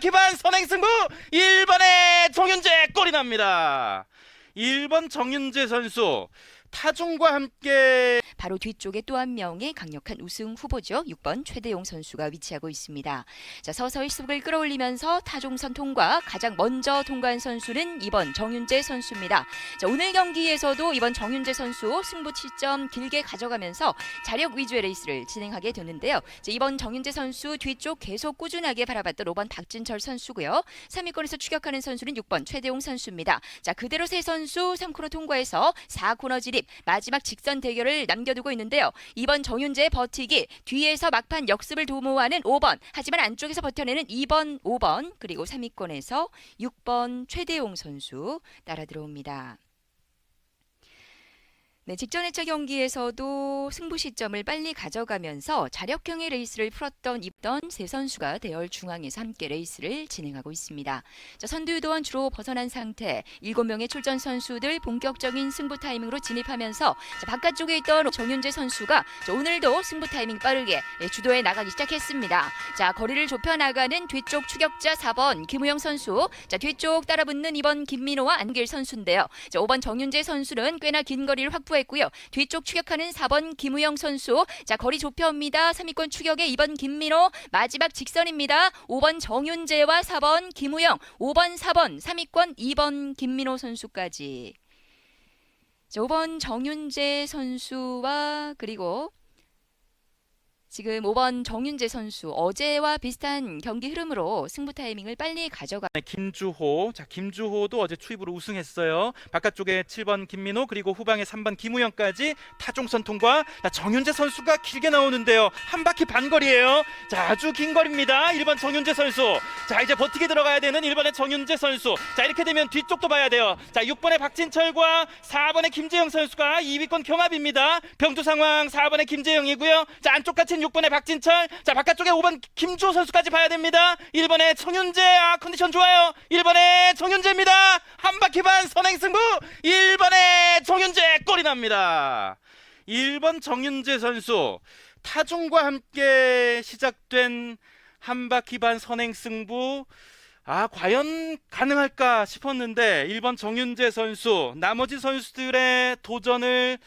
바퀴 반 선행승부 1번의 정윤재 골이 납니다. 1번 정윤재 선수 타종과 함께 바로 뒤쪽에 또 한 명의 강력한 우승 후보죠. 6번 최대용 선수가 위치하고 있습니다. 자, 서서히 속을 끌어올리면서 타종선 통과 가장 먼저 통과한 선수는 2번 정윤재 선수입니다. 자, 오늘 경기에서도 이번 정윤재 선수 승부 시점 길게 가져가면서 자력 위주의 레이스를 진행하게 되는데요. 자, 이번 정윤재 선수 뒤쪽 계속 꾸준하게 바라봤던 5번 박진철 선수고요. 3위권에서 추격하는 선수는 6번 최대용 선수입니다. 자, 그대로 세 선수 3코너 통과해서 4코너 진입 마지막 직선 대결을 남겨 두고 있는데요. 이번 정윤재의 버티기 뒤에서 막판 역습을 도모하는 5번 하지만 안쪽에서 버텨내는 2번 5번 그리고 3위권에서 6번 최대용 선수 따라 들어옵니다. 네, 직전 회차 경기에서도 승부 시점을 빨리 가져가면서 자력형의 레이스를 풀었던 입던 세 선수가 대열 중앙에서 함께 레이스를 진행하고 있습니다. 자, 선두 유도원 주로 벗어난 상태, 7명의 출전 선수들 본격적인 승부 타이밍으로 진입하면서 자, 바깥쪽에 있던 정윤재 선수가 자, 오늘도 승부 타이밍 빠르게 예, 주도해 나가기 시작했습니다. 자, 거리를 좁혀 나가는 뒤쪽 추격자 4번 김우영 선수, 자, 뒤쪽 따라붙는 2번 김민호와 안길 선수인데요. 자, 5번 정윤재 선수는 꽤나 긴 거리를 확보 했고요. 뒤쪽 추격하는 4번 김우영 선수. 자, 거리 좁혀옵니다. 3위권 추격에 2번 김민호. 마지막 직선입니다. 5번 정윤재와 4번 김우영. 5번 4번 3위권 2번 김민호 선수까지. 자, 5번 정윤재 선수와 그리고 지금 5번 정윤재 선수 어제와 비슷한 경기 흐름으로 승부 타이밍을 빨리 가져가 네, 김주호. 자, 김주호도 어제 추입으로 우승했어요. 바깥쪽에 7번 김민호 그리고 후방에 3번 김우영까지 타종선 통과. 자, 정윤재 선수가 길게 나오는데요. 한 바퀴 반 거리예요. 자, 아주 긴 거리입니다. 1번 정윤재 선수. 자, 이제 버티게 들어가야 되는 1번의 정윤재 선수. 자, 이렇게 되면 뒤쪽도 봐야 돼요. 자, 6번의 박진철과 4번의 김재영 선수가 2위권 경합입니다. 병두 상황 4번의 김재영이고요. 자, 안쪽 같은 6번의 박진철. 자, 바깥쪽에 5번 김주호 선수까지 봐야 됩니다. 1번의 정윤재. 아, 컨디션 좋아요. 1번의 정윤재입니다. 한 바퀴 반 선행 승부. 1번의 정윤재 골이 납니다. 1번 정윤재 선수 타종과 함께 시작된 한 바퀴 반 선행 승부 아 과연 가능할까 싶었는데 1번 정윤재 선수 나머지 선수들의 도전을